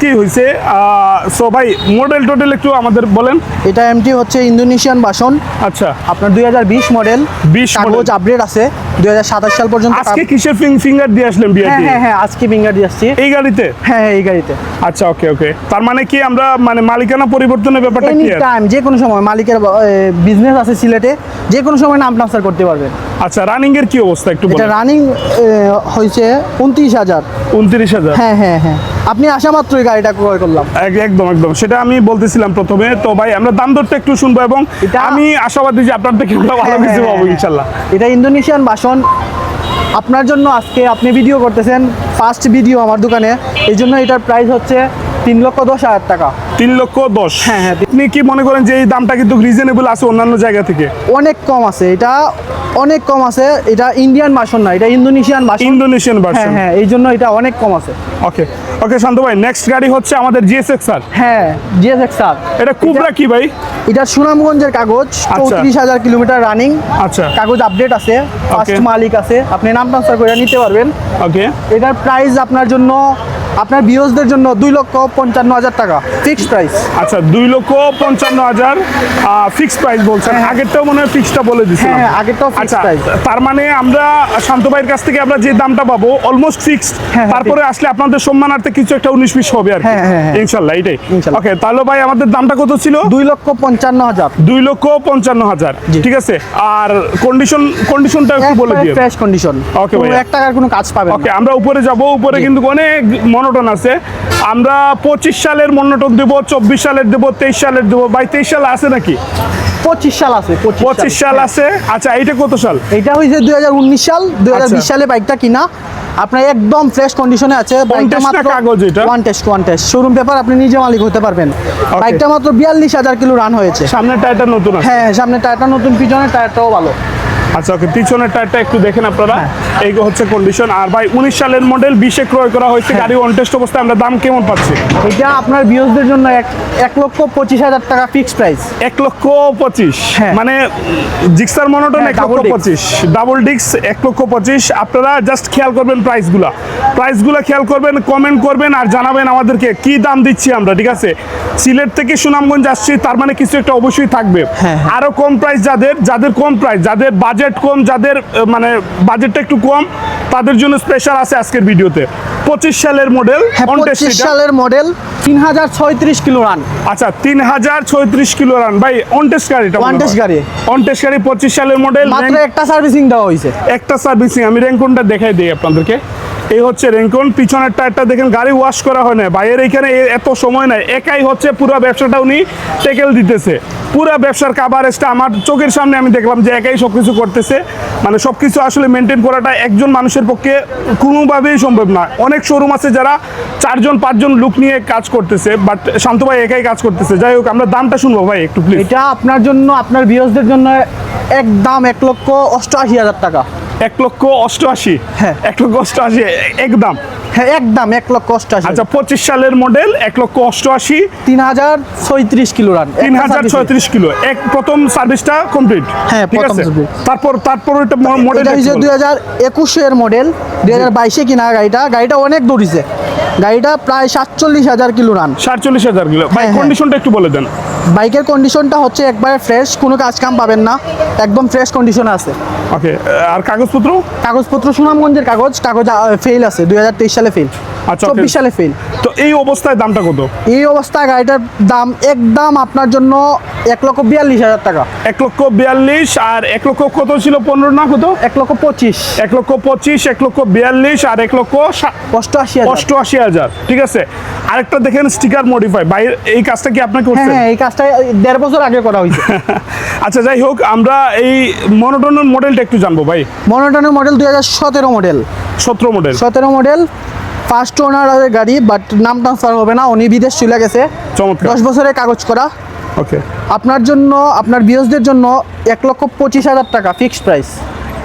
আজকেই হয়েছে সো ভাই মডেল টোটেল একটু আমাদের বলেন। এটা এমটি হচ্ছে ইন্দোনেশিয়ান বাসন আচ্ছা। আপনার দুই হাজার বিশ মডেল 20 কাগজ আপডেট আছে। দুই হাজার সাতাশ সাল পর্যন্ত আজকে কিসের ফিঙ্গার দিয়ে আসলেন হ্যাঁ হ্যাঁ হ্যাঁ আজকে ফিঙ্গার দিয়ে আসছি। এই গাড়িতে? হ্যাঁ হ্যাঁ এই গাড়িতে। আচ্ছা ওকে ওকে তার মানে কি আমরা মানে মালিকানা পরিবর্তনের ব্যাপারটা কি? টাইম যে কোনো সময় মালিকের বিজনেস আছে সিলেটে যে কোনো সময় নাম ট্রান্সফার করতে পারবেন আচ্ছা রানিং এর কি অবস্থা একটু এটা রানিং হয়েছে উনত্রিশ হাজার। উনত্রিশ হাজার? হ্যাঁ হ্যাঁ হ্যাঁ। আপনি আসা মাত্রই গাড়িটা ক্রয় করলাম। এক- একদম একদম। সেটা আমি বলতেছিলাম প্রথমে। তো ভাই আমরা দাম দরটা একটু শুনব এবং এটা- আমি আশাবাদী যে আপনার থেকে ভালো হ্যাঁ, কিছু হ্যাঁ, পাবো হ্যাঁ। ইনশাল্লাহ। এটা ইন্দোনেশিয়ান বাসন। আপনার জন্য আজকে আপনি ভিডিও করতেছেন ফার্স্ট ভিডিও আমার দোকানে। এই জন্য এটার প্রাইস হচ্ছে তিন লক্ষ দশ হাজার টাকা। তিন লক্ষ দশ? হ্যাঁ, হ্যাঁ। আপনি কি মনে করেন যে এই দামটা কিন্তু রিজনেবল আছে অন্যান্য জায়গা থেকে? অনেক কম আছে। এটা অনেক কম আছে। এটা ইন্ডিয়ান বাসন না এটা ইন্দোনেশিয়ান বাসন ইন্দোনেশিয়ান হ্যাঁ হ্যাঁ এই জন্য এটা অনেক কম আছে। ওকে ওকে শান্ত ভাই নেক্সট গাড়ি হচ্ছে আমাদের জিএসএক্স স্যার হ্যাঁ জিএসএক্স স্যার এটা কুবরা কি ভাই? এটা সুনামগঞ্জের কাগজ চৌত্রিশ হাজার কিলোমিটার রানিং আচ্ছা। কাগজ আপডেট আছে ফার্স্ট মালিক আছে। আপনি নাম ট্রান্সফার করে নিতে পারবেন। ওকে এটার প্রাইস আপনার জন্য আপনার বিয়সদের জন্য দুই লক্ষ পঞ্চান্ন হাজার টাকা ফিক্সড প্রাইস আচ্ছা দুই লক্ষ পঞ্চান্ন হাজার ফিক্স প্রাইস বলছেন। আগেরটাও মনে হয় ফিক্সটা বলে দিচ্ছি হ্যাঁ, হ্যাঁ, আগেরটাও fixed আচ্ছা price। তার মানে আমরা শান্ত ভাইয়ের কাছ থেকে আমরা যে দামটা পাবো অলমোস্ট ফিক্সড হ্যাঁ, তারপরে আসলে আপনাদের সম্মানার্থে কিছু একটা উনিশ বিশ হবে আর হ্যাঁ, হ্যাঁ, হ্যাঁ। ইনশাল্লাহ এটাই। ওকে তাহলে ভাই আমাদের দামটা কত ছিল? দুই লক্ষ পঞ্চান্ন হাজার। দুই লক্ষ পঞ্চান্ন হাজার ঠিক আছে? আর কন্ডিশন কন্ডিশনটা একটু বলে দিয়ে ফ্রেশ কন্ডিশন ওকে ভাইয়া। এক টাকার কোনো কাজ পাবে ওকে আমরা উপরে যাব উপরে কিন্তু অনেক মনোটন আছে। আমরা পঁচিশ সালের মনোটন দেবো চব্বিশ সালের দেবো তেইশ সালের দেবো। ভাই তেইশ সাল আছে নাকি? পঁচিশ সাল আছে পঁচিশ সাল। আছে। আচ্ছা এইটা কত সাল? এটা হয়েছে দুই হাজার উনিশ সাল। দুই হাজার বিশ আচ্ছা। সালে বাইকটা কিনা। আপনার একদম ফ্রেশ কন্ডিশনে আছে। বাইকটা মাত্র কাগজ এটা? One test one test showroom paper আপনি নিজে মালিক হতে পারবেন। বাইকটা মাত্র বিয়াল্লিশ হাজার কিলো রান হয়েছে। সামনের টায়ারটা নতুন হ্যাঁ সামনে টায়ারটা নতুন পিছনে টায়ারটাও ভালো। আচ্ছা ওকে পিছনের টায়ারটা একটু দেখেন আপনারা। হ্যাঁ। এই হচ্ছে কন্ডিশন আর ভাই উনিশ সালের মডেল বিশে ক্রয় করা হয়েছে হ্যাঁ। গাড়ি অন টেস্ট অবস্থায় আমরা দাম কেমন পাচ্ছি? এটা আপনার বিয়সদের জন্য এক এক লক্ষ পঁচিশ হাজার টাকা ফিক্সড প্রাইস এক লক্ষ পঁচিশ? হ্যাঁ। মানে জিক্সার মনোটন এক লক্ষ পঁচিশ। ডাবল ডিক্স এক লক্ষ পঁচিশ। আপনারা জাস্ট খেয়াল করবেন প্রাইসগুলা প্রাইসগুলো খেয়াল করবেন কমেন্ট করবেন আর জানাবেন আমাদেরকে কি দাম দিচ্ছি আমরা ঠিক আছে? সিলেট থেকে সুনামগঞ্জ আসছি তার মানে কিছু একটা অবশ্যই থাকবে। হ্যাঁ, হ্যাঁ। আরও কম প্রাইস যাদের যাদের কম প্রাইস যাদের বাজেট কম যাদের মানে বাজেটটা একটু কম তাদের জন্য স্পেশাল আছে আজকের ভিডিওতে। পঁচিশ সালের মডেল হ্যাঁ পঁচিশ সালের মডেল তিন হাজার ছয়ত্রিশ কিলো রান আচ্ছা তিন হাজার ছয়ত্রিশ কিলো রান ভাই অনটেস্ট গাড়িটা test গাড়ি। অনটেস্ট গাড়ি পঁচিশ সালের মডেল মাত্র একটা সার্ভিসিং দেওয়া হয়েছে একটা সার্ভিসিং আমি রেঙ্কনটা দেখাই দিই আপনাদেরকে। এই হচ্ছে রেঙ্কন পিছনের টায়ারটা দেখেন গাড়ি ওয়াশ করা হয় না বাইরের এখানে এত সময় নাই। একাই হচ্ছে পুরো ব্যবসাটা উনি টেকেল দিতেছে। পুরো ব্যবসার কাভারেজটা আমার চোখের সামনে আমি দেখলাম যে একাই সব কিছু করতেছে। মানে সব কিছু আসলে মেনটেন করাটা একজন মানুষের পক্ষে কোনোভাবেই সম্ভব না। অনেক শোরুম আছে যারা চারজন, পাঁচজন লুক নিয়ে কাজ করতেছে বাট শান্ত ভাই একাই কাজ করতেছে। যাই হোক, আমরা দামটা শুনব ভাই একটু প্লিজ এটা আপনার জন্য, আপনার বিয়সদের জন্য একদম এক লক্ষ অষ্টআশি হাজার টাকা। এক লক্ষ অষ্টআশি হ্যাঁ। এক লক্ষ অষ্টআশি একদম হ্যাঁ একদম এক লক্ষ অষ্টআশি আচ্ছা পঁচিশ সালের মডেল এক লক্ষ অষ্টআশি। তিন হাজার ছয়ত্রিশ কিলো রান তিন হাজার ছয়ত্রিশ। কিলো। এক প্রথম সার্ভিসটা কমপ্লিট হ্যাঁ, ঠিক আছে? তারপর তারপর এটা মডেল এটা দুই হাজার একুশের মডেল দুই হাজার বাইশে কিনা গাড়িটা গাড়িটা অনেক দৌড়িছে গাড়িটা প্রায় সাতচল্লিশ হাজার কিলো রান সাতচল্লিশ হাজার কিলো। ভাই হ্যাঁ, হ্যাঁ। কন্ডিশনটা একটু বলে দেন। বাইকের কন্ডিশনটা হচ্ছে একবারে ফ্রেশ কোনো কাজ কাম পাবেন না। একদম ফ্রেশ কন্ডিশনে আছে। ওকে আর কাগজপত্র? কাগজপত্র সুনামগঞ্জের কাগজ কাগজ ফেল আছে দুই হাজার তেইশ সালে ফেল আচ্ছা, okay. চব্বিশ সালে ফেল তো এই অবস্থায় দামটা কত? এই অবস্থায় গাড়িটার দাম একদম আপনার জন্য এক লক্ষ বিয়াল্লিশ হাজার টাকা। এক লক্ষ বিয়াল্লিশ আর এক লক্ষ কত ছিল? পনেরো না কত? এক লক্ষ পঁচিশ। এক লক্ষ পঁচিশ এক লক্ষ বিয়াল্লিশ আর এক লক্ষ অষ্টআশি হাজার। অষ্টআশি হাজার। ঠিক আছে? আরেকটা দেখেন স্টিকার মডিফাই বাইরে এই কাজটা কি আপনি হ্যাঁ হ্যাঁ এই কাজটা দেড় বছর আগে করা হয়েছে। আচ্ছা যাই হোক আমরা এই মনোটনের মডেলটা একটু জানব ভাই। মনোটনের মডেল দুই হাজার সতেরো মডেল সতেরো মডেল সতেরো মডেল ফার্স্ট ওনার গাড়ি বাট নাম ট্রান্সফার হবে না উনি বিদেশ চলে গেছে। দশ বছরের কাগজ করা। ওকে আপনার জন্য আপনার বিয়সদের জন্য এক লক্ষ পঁচিশ হাজার টাকা ফিক্সড প্রাইস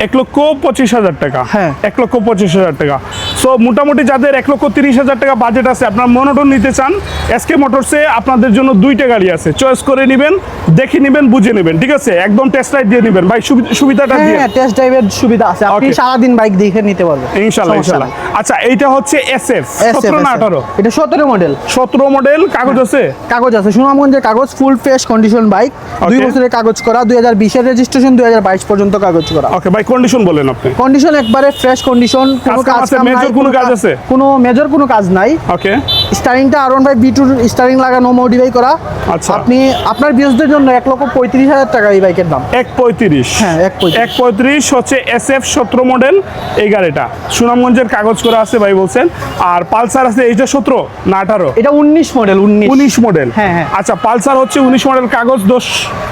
এক লক্ষ পঁচিশ হাজার টাকা। হ্যাঁ। এক লক্ষ পঁচিশ হাজার টাকা। সো মোটামুটি যাদের এক লক্ষ তিরিশ হাজার টাকা বাজেট আছে আপনার মনোটন নিতে চান এসকে মোটরসে আপনাদের জন্য দুইটা গাড়ি আছে। চয়েস করে নেবেন দেখে নেবেন বুঝে নেবেন ঠিক আছে? একদম টেস্ট রাইড দিয়ে নেবেন। ভাই সুবিধাটা দিয়ে হ্যাঁ টেস্ট ড্রাইভের সুবিধা আছে। আপনি Okay. সারাদিন বাইক দেখে নিতে পারবেন। ইনশাল্লাহ সমস্যা ইনশাল্লাহ। আচ্ছা এইটা হচ্ছে এস এফ SF, সতেরো না SF আঠারো? এটা সতেরো মডেল সতেরো মডেল কাগজ আছে? কাগজ আছে। সুনামগঞ্জের কাগজ ফুল ফ্রেশ কন্ডিশন বাইক দুই. বছরের কাগজ করা দুই হাজার বিশের রেজিস্ট্রেশন দুই হাজার বাইশ পর্যন্ত কাগজ করা। ওকে ভাই কন্ডিশন বলেন আপনি। কন্ডিশন একবারে ফ্রেশ কন্ডিশন কোনো কাজ কাম আছে? নাই, কোনো কাজ আছে? কোনো মেজর কোনো কাজ নাই ওকে স্টারিংটা আর ওয়ান বাই বি টুর স্টারিং লাগানো মডিফাই করা। আচ্ছা। আপনি আপনার বিএসদের জন্য এক লক্ষ পঁয়ত্রিশ হাজার টাকা এই বাইকের দাম। এক পঁয়ত্রিশ। হ্যাঁ, এক পঁয়ত্রিশ। এক পঁয়ত্রিশ হচ্ছে এস এফ সতেরো মডেল এই গাড়িটা। সুনামগঞ্জের কাগজ করা আছে ভাই বলছেন। আর পালসার আছে এইটা সতেরো না আঠারো? এটা উনিশ মডেল উনিশ। উনিশ মডেল হ্যাঁ, হ্যাঁ। আচ্ছা পালসার হচ্ছে উনিশ মডেল কাগজ দোষ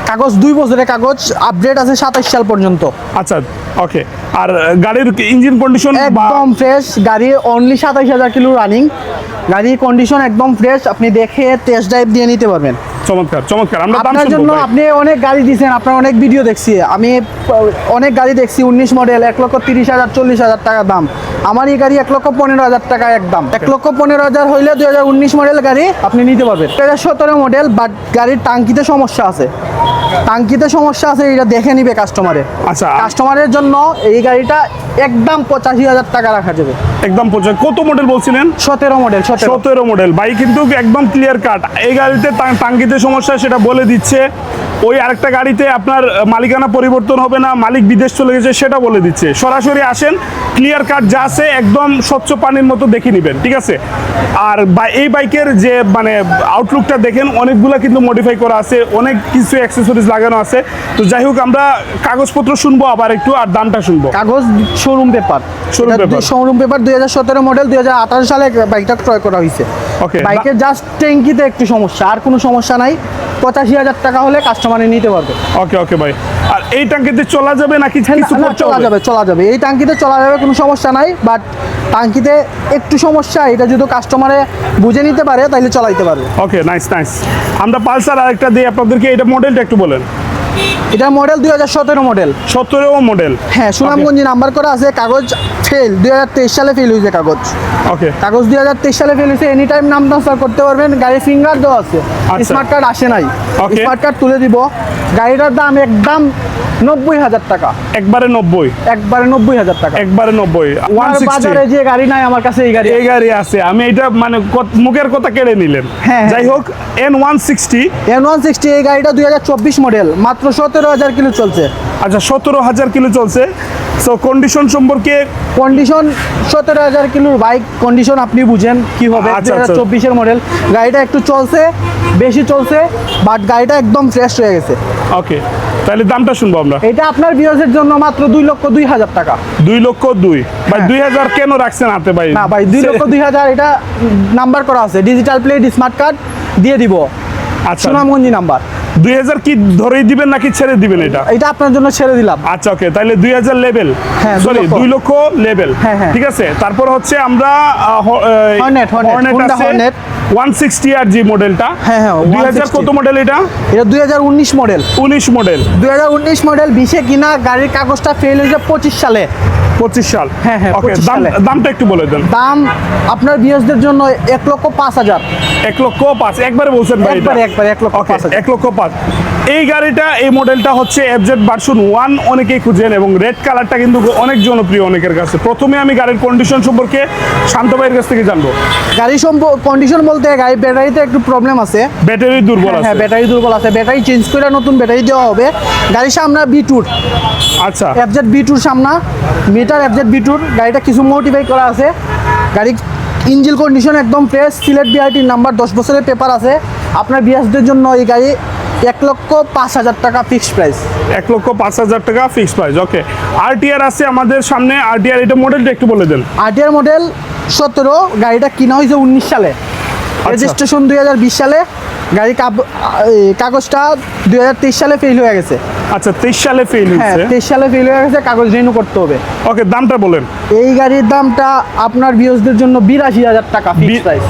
কাগজ দুই বছরের কাগজ আপডেট আছে সাতাশ সাল পর্যন্ত। আচ্ছা ওকে আর গাড়ির ইঞ্জিন কন্ডিশন একদম ফ্রেশ গাড়ি অনলি সাতাশ হাজার কিলো রানিং গাড়ির কন্ডিশন একদম ফ্রেশ আপনি দেখে টেস্ট ড্রাইভ দিয়ে নিতে পারবেন। চমৎকার চমৎকার। আমরা আপনার জন্য আপনি অনেক গাড়ি দিয়েছেন আপনার অনেক ভিডিও দেখছি। আমি অনেক গাড়ি দেখছি উনিশ মডেল এক লক্ষ তিরিশ হাজার চল্লিশ হাজার টাকা দাম। আমার এই গাড়ি এক লক্ষ পনেরো হাজার টাকা একদম এক লক্ষ পনেরো হাজার হইলে দুই হাজার উনিশ মডেল গাড়ি আপনি নিতে পারবেন। দুই হাজার সতেরো মডেল বাট গাড়ির টাঙ্কিতে সমস্যা আছে। টাঙ্কিতে সমস্যা আছে এটা দেখে নিবে কাস্টমারে আচ্ছা কাস্টমারের জন্য এই গাড়িটা একদম পঁচাশি হাজার টাকা রাখা যাবে। একদম পৌঁছে কত মডেল বলছিলেন? সতেরো মডেল সতেরো। মডেল বাইক কিন্তু একদম ক্লিয়ার কাট এই গাড়িতে টা- টাঙ্কিতে সমস্যা সেটা বলে দিচ্ছে। ওই আরেকটা গাড়িতে আপনার মালিকানা পরিবর্তন হবে না মালিক বিদেশ চলে গেছে সেটা বলে দিচ্ছে। সরাসরি আসেন ক্লিয়ার কাট যা আছে একদম স্বচ্ছ পানির মতো দেখে নেবেন ঠিক আছে? আর এই বাইকের যে মানে আউটলুকটা দেখেন অনেকগুলো কিন্তু মডিফাই করা আছে অনেক কিছু অ্যাক্সেসরিজ লাগানো আছে। তো যাই হোক আমরা কাগজপত্র শুনব আবার একটু আর দামটা শুনব। কাগজ showroom paper Showroom paper। Showroom paper দুই হাজার সতেরো মডেল দুই হাজার আঠারো সালে বাইকটা ক্রয় করা হয়েছে। বাইকের জাস্ট ট্যাঙ্কিতে একটু সমস্যা আর কোনো সমস্যা নাই পঁচাশি হাজার টাকা হলে কাস্টমারে নিতে পারবে। ওকে ওকে ভাই। আর এই টাঙ্কিতে চলা যাবে নাকি না, চলা যাবে চলা যাবে। এই টাঙ্কিতে চলা যাবে কোনো সমস্যা নাই বাট টাঙ্কিতে একটু সমস্যা এটা যদি কাস্টমারে বুঝে নিতে পারে তাহলে চলাইতে পারবে। ওকে নাইস নাইস আমরা পালসার আরেকটা দিয়ে আপনাদেরকে এটা মডেলটা একটু বলেন। এটা মডেল দুই হাজার সতেরো মডেল সতেরো মডেল হ্যাঁ সুনামগঞ্জি নাম্বার করা আছে কাগজ ফেল দুই হাজার তেইশ সালে ফেল হয়েছে কাগজ। ওকে কাগজ দুই হাজার তেইশ সালে ফেল হয়েছে এনি টাইম নাম ট্রান্সফার করতে পারবেন গাড়ির ফিঙ্গার দেওয়া আছে। আচ্ছা। স্মার্ট কার্ড আসে নাই। স্মার্ট কার্ড তুলে দিব। গাড়িটার দাম একদম নব্বই হাজার টাকা। একবারে নব্বই। একবারে নব্বই হাজার টাকা। একবারে নব্বই। বাজারে যে গাড়ি নাই আমার কাছে এই গাড়ি এই গাড়ি আছে। আমি এটা মানে মুখের কথা কেড়ে নিলেন। হ্যাঁ, যাই হোক N one sixty N one sixty এই গাড়িটা দুই হাজার চব্বিশ মডেল মাত্র সতেরো হাজার কিলো চলছে। আচ্ছা সতেরো হাজার কিলো চলছে। সো কন্ডিশন সম্পর্কে কন্ডিশন সতেরো হাজার কিলোর বাইক কন্ডিশন আপনি বুঝেন কি হবে। আচ্ছা, আচ্ছা। চব্বিশের মডেল গাড়িটা একটু চলছে বেশি চলছে বাট গাড়িটা একদম ফ্রেশ হয়ে গেছে। ওকে তাহলে দামটা শুনব আমরা। এটা আপনার বিয়ার্সের জন্য মাত্র দুই লক্ষ দুই হাজার টাকা। দুই লক্ষ দুই। ভাই হ্যাঁ। দুই হাজার কেন রাখছেন হাতে ভাই? না ভাই দুই লক্ষ দুই হাজার এটা নাম্বার করা আছে। ডিজিটাল প্লেট স্মার্ট কার্ড দিয়ে দিব। আচ্ছা। সুনামগঞ্জি নাম্বার দুই হাজার কি ধরেই দিবেন নাকি ছেড়ে দিবেন এটা? এটা আপনার জন্য ছেড়ে দিলাম। আচ্ছা ওকে তাহলে দুই হাজার লেভেল সরি হ্যাঁ, দুই লক্ষ। লেভেল হ্যাঁ, হ্যাঁ। ঠিক আছে? তারপর হচ্ছে আমরা 160 আর জি মডেলটা হ্যাঁ হ্যাঁ 2000 কত মডেল এটা? এটা 2019 মডেল 19 মডেল 2019 মডেল 20 কিনা গাড়ির কাগজটা ফেল হয়েছে 25 সালে। 25 সাল। হ্যাঁ হ্যাঁ ওকে দাম দামটা একটু বলে দেন। দাম আপনার ভিউয়ার্সদের জন্য 1 লক্ষ 5000 1 লক্ষ 5 একবারে বলছেন ভাই একবারে একবারে লক্ষ 5000 1 লক্ষ 5 এই গাড়িটা এই মডেলটা হচ্ছে এফজেড ভার্সন ওয়ান অনেকেই খুঁজেন এবং রেড কালারটা কিন্তু অনেক জনপ্রিয় অনেকের কাছে। প্রথমে আমি গাড়ির কন্ডিশন সম্পর্কে শান্ত ভাইয়ের কাছ থেকে জানব। গাড়ি কন্ডিশন বলতে গাড়ি ব্যাটারিতে একটু প্রবলেম আছে। ব্যাটারি দুর্বল হ্যাঁ আছে। ব্যাটারি দুর্বল আছে। ব্যাটারি চেঞ্জ করে নতুন ব্যাটারি দেওয়া হবে। গাড়ির সামনে বি টুর আচ্ছা। এফজেড বি টুর সামনা। মিটার এফজেড বি টুর গাড়িটা কিছু মোটিফাই করা আছে। গাড়ি ইঞ্জিল কন্ডিশন একদম ফ্রেশ সিলেট বিআইটির নাম্বার দশ বছরের পেপার আছে। আপনার বিএসদের জন্য এই গাড়ি এক লক্ষ পাঁচ হাজার টাকা ফিক্সড প্রাইস এক লক্ষ পাঁচ হাজার টাকা ফিক্স প্রাইস ওকে আরটিআর আছে আমাদের সামনে আরটিআর এটা মডেলটা একটু বলে দেন। আরটিআর মডেল সতেরো গাড়িটা কিনা হয়েছে উনিশ সালে। রেজিস্ট্রেশন দুই হাজার বিশ সালে গাড়ি কাগজটা দুই হাজার তেইশ সালে ফেল হয়ে গেছে। আচ্ছা তেইশ সালে ফেল হ্যাঁ হয়েছে। তেইশ সালে ফেল হয়ে গেছে কাগজ রিনিউ করতে হবে। ওকে দামটা বলেন। এই গাড়ির দামটা আপনার বিয়সদের জন্য বিরাশি হাজার টাকা ফিক্সড প্রাইস